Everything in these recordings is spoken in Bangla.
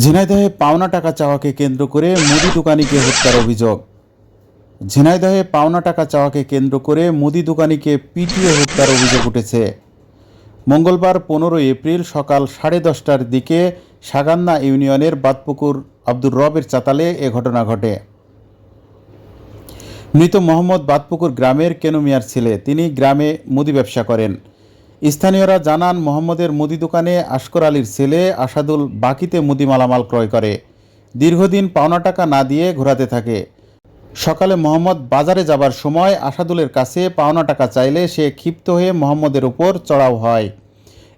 ঝিনাইদহে পাওনা টাকা চাওয়াকে কেন্দ্র করে মুদি দোকানিকে হত্যার অভিযোগ। ঝিনাইদহে পাওনা টাকা চাওয়াকে কেন্দ্র করে মুদি দোকানিকে পিটিয়ে হত্যার অভিযোগ উঠেছে। মঙ্গলবার পনেরোই এপ্রিল সকাল সাড়ে দশটার দিকে সাগান্না ইউনিয়নের বাদপুকুর আব্দুর রবের চাতালে এ ঘটনা ঘটে। মৃত মোহাম্মদ বাদপুকুর গ্রামের কেনু মিয়ার ছেলে, তিনি গ্রামে মুদি ব্যবসা করেন। স্থানীয়রা জানান, মোহাম্মদের মুদি দোকানে আশকর আলীর ছেলে আসাদুল বাকিতে মুদি মালামাল ক্রয় করে। দীর্ঘদিন পাওনা টাকা না দিয়ে ঘোরাতে থাকে। সকালে মোহাম্মদ বাজারে যাবার সময় আসাদুলের কাছে পাওনা টাকা চাইলে সে ক্ষিপ্ত হয়ে মোহাম্মদের উপর চড়াও হয়।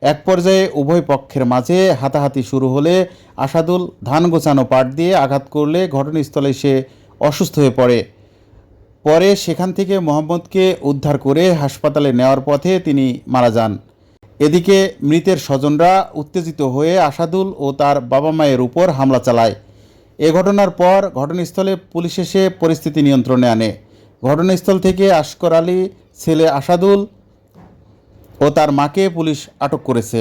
এক পর্যায়ে উভয় পক্ষের মাঝে হাতাহাতি শুরু হলে আসাদুল ধান গোছানো পাট দিয়ে আঘাত করলে ঘটনাস্থলে সে অসুস্থ হয়ে পড়ে। পরে সেখান থেকে মোহাম্মদকে উদ্ধার করে হাসপাতালে নেওয়ার পথে তিনি মারা যান। এদিকে মৃতের স্বজনরা উত্তেজিত হয়ে আসাদুল ও তার বাবা মায়ের উপর হামলা চালায়। এ ঘটনার পর ঘটনাস্থলে পুলিশ এসে পরিস্থিতি নিয়ন্ত্রণে আনে। ঘটনাস্থল থেকে আশকর আলী, ছেলে আসাদুল ও তার মাকে পুলিশ আটক করেছে।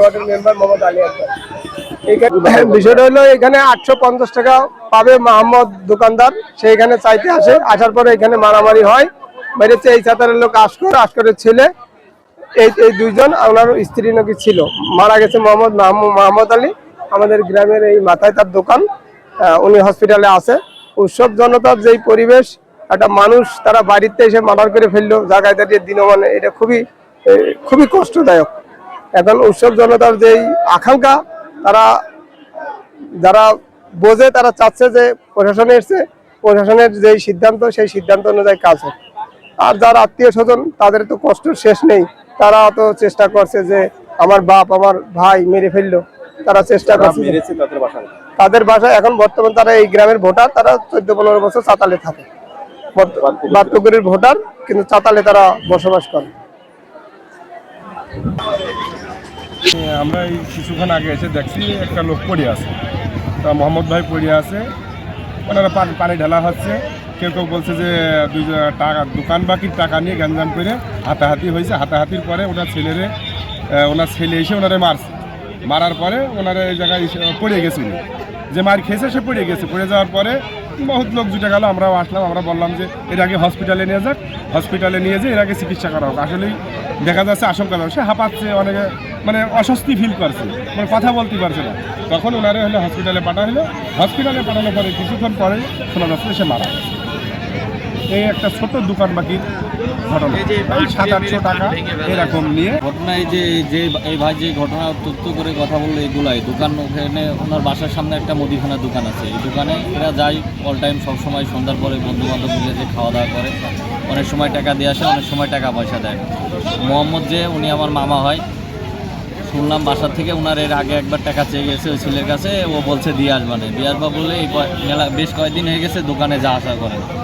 ওয়ার্ডের মেম্বার মোহাম্মদ আলী আক্তার বিষয়টা হলো এখানে আটশো পঞ্চাশ টাকা পাবে মোহাম্মদ দোকানদার। সে এখানে চাইতে আসে, আসার পরে এখানে মারামারি হয়। মেরেছে এই ছাতারের লোক আসকর আসকরের ছেলে। এই এই দুইজন, ওনার স্ত্রী নাকি ছিল। মারা গেছে মোহাম্মদ মাহমু- মোহাম্মদ আলী, আমাদের গ্রামের এই মাথায় তার দোকান। উনি হসপিটালে আছে। উৎসব জনতার যেই পরিবেশ, একটা মানুষ তারা বাড়িতে এসে মার্ডার করে ফেলল, জায়গায় দাঁড়িয়ে দিনমানে এটা খুবই খুবই কষ্টদায়ক। এখন উৎসব জনতার যেই আকাঙ্ক্ষা তারা যারা বোঝে তারা চাচ্ছে যে প্রশাসনে এসছে। প্রশাসনের যেই সিদ্ধান্ত সেই সিদ্ধান্ত অনুযায়ী কাজ হোক। আর যারা আত্মীয় স্বজন তাদের তো কষ্টের শেষ নেই। তারা তো চেষ্টা করছে যে আমার বাপ আমার ভাই মেরে ফেলল। তারা চেষ্টা করছে তাদের বাসায় এখন বর্তমান তারা এই গ্রামের ভোটার তারা চোদ্দ পনেরো বছর চাতালে থাকে। ভোটার কিন্তু চাতালে তারা বসবাস করে। আমরা এই কিছুক্ষণ আগে এসে দেখছি একটা লোক পড়ে আছে। তা মোহাম্মদ ভাই পড়ে আছে। ওনারা পানি ঢালা হচ্ছে। কেউ কেউ বলছে যে টাকা, দোকান বাকির টাকা নিয়ে গ্যাঞ্জাম করে হাতাহাতি হয়েছে। হাতাহাতির পরে ওনার ছেলেরে ওনার ছেলে এসে ওনারে মারছে। মারার পরে ওনারা এই জায়গায় পড়ে গেছিল যে মার খেয়েছে, সে পড়ে গেছে। পড়ে যাওয়ার পরে বহুত লোক জুটে গেল, আমরাও আসলাম, আমরা বললাম যে এর আগে হসপিটালে নিয়ে যাক হসপিটালে নিয়ে যেয়ে এর আগে চিকিৎসা করা হোক। আসলেই দেখা যাচ্ছে আশঙ্কা সে হাঁপাচ্ছে, অনেকে মানে অস্বস্তি ফিল করছে মানে কথা বলতে পারছে না। তখন ওনারে হলে হসপিটালে পাঠা হলো হসপিটালে পাঠানোর পরে কিছুক্ষণ পরে শোনা যাচ্ছে সে মারা এই একটা ছোট দোকান বাকির ঘটনা এই সাত আটশো টাকা এরকম নিয়ে। ঘটনায় যে যে এই ভাই যে ঘটনা তথ্য করে কথা বলল এগুলাই। দোকান ওখানে ওনার বাসার সামনে একটা মুদিখানার দোকান আছে। এই দোকানে এরা যায় অল টাইম সবসময় সন্ধ্যার পরে বন্ধু বান্ধব মিলে যে খাওয়া দাওয়া করে। অনেক সময় টাকা দিয়ে আসে অনেক সময় টাকা পয়সা দেয়। মোহাম্মদ যে উনি আমার মামা হয়। শুনলাম বাসার থেকে ওনার এর আগে একবার টাকা চেয়ে গেছে ওই ছেলের কাছে। ও বলছে দিয়ে আসবানে দিয়ে আসবা বলে এই কয়- মেলা বেশ কয়েকদিন হয়ে গেছে দোকানে যা আসা করে না।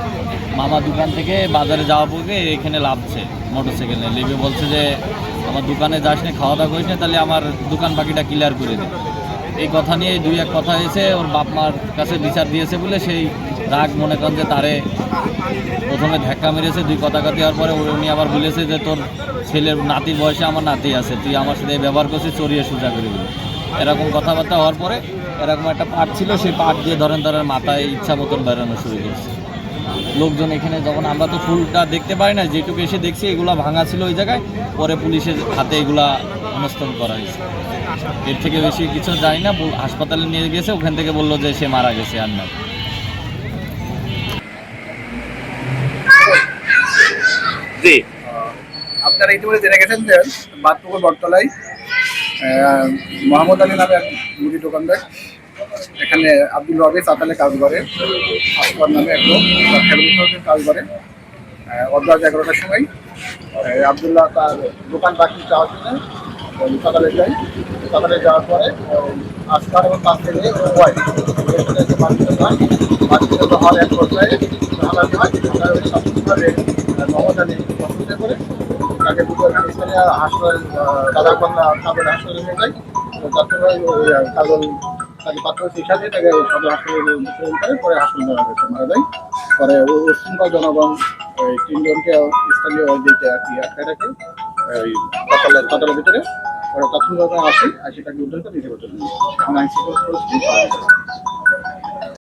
মামা দোকান থেকে বাজারে যাওয়া পড়বে এখানে লাভছে মোটরসাইকেল লিভে বলছে যে, আমার দোকানে যাস না, খাওয়া দাওয়া করিস না, তাহলে আমার দোকান বাকিটা ক্লিয়ার করে দে। এই কথা নিয়ে দুই এক কথা হয়েছে, ওর বাপ মার কাছে বিচার দিয়েছে বলে সেই রাগ মনে করেন যে তারে প্রথমে ধাক্কা মেরেছে, দুই কথা কাটি হওয়ার পরে উনি আবার বলেছে যে, তোর ছেলের নাতির বয়সে আমার নাতি আছে, তুই আমার সাথে ব্যবহার করছিস, চড়িয়ে সোজা করে দিবি। এরকম কথাবার্তা হওয়ার পরে এরকম একটা পাট ছিল, সেই পাট দিয়ে ধরেন ধরেন মাথায় ইচ্ছা মতন বেরোনো শুরু করছে। লোকজন এখানে যখন আমরা তো ফুলটা দেখতে পাই না, যেটুকু এসে দেখছি, এগুলা ভাঙা ছিল ওই জায়গায়। পরে পুলিশের হাতে এগুলা অনস্থান করা হয়েছে। এর থেকে বেশি কিছু যায় না হাসপাতালে নিয়ে গেছে, ওখান থেকে বলল যে সে মারা গেছে আর না। আপনারা ইতিমধ্যে জেনে গেছেন যে বাদপুকুর বটতলায় মোহাম্মদ আলী নামে এক মুদি দোকানদার এখানে আব্দুল রবি চাতালে কাজ করে। আসবার নামে এক লোক কাজ করে। অর্ধরাত এগারোটার সময় আবদুল্লাহ তার দোকান বাকি যাওয়ার জন্য সকালে যায়। সকালে যাওয়ার পরে আসকার এবং পাশ থেকে হয় করে। তাকে হাসপাতাল হাসপাতালে নিয়ে তারপরে তাকে পাত্র সাথে তাকে সদর হাসপাতালে অনুসরণ করে পরে হাসপাতালে নেওয়া হয়েছে মারা যায়। পরে উশৃঙ্খল জনগণ ওই তিনজনকে স্থানীয় ওই আর কি আটকে রাখে, এই পাতালের পাতালের ভিতরে। পরে তাৎক্ষণিকভাবে আসে, আর সেটাকে উদ্ধার করে নিতে এখন আইন শৃঙ্খলা পরিস্থিতি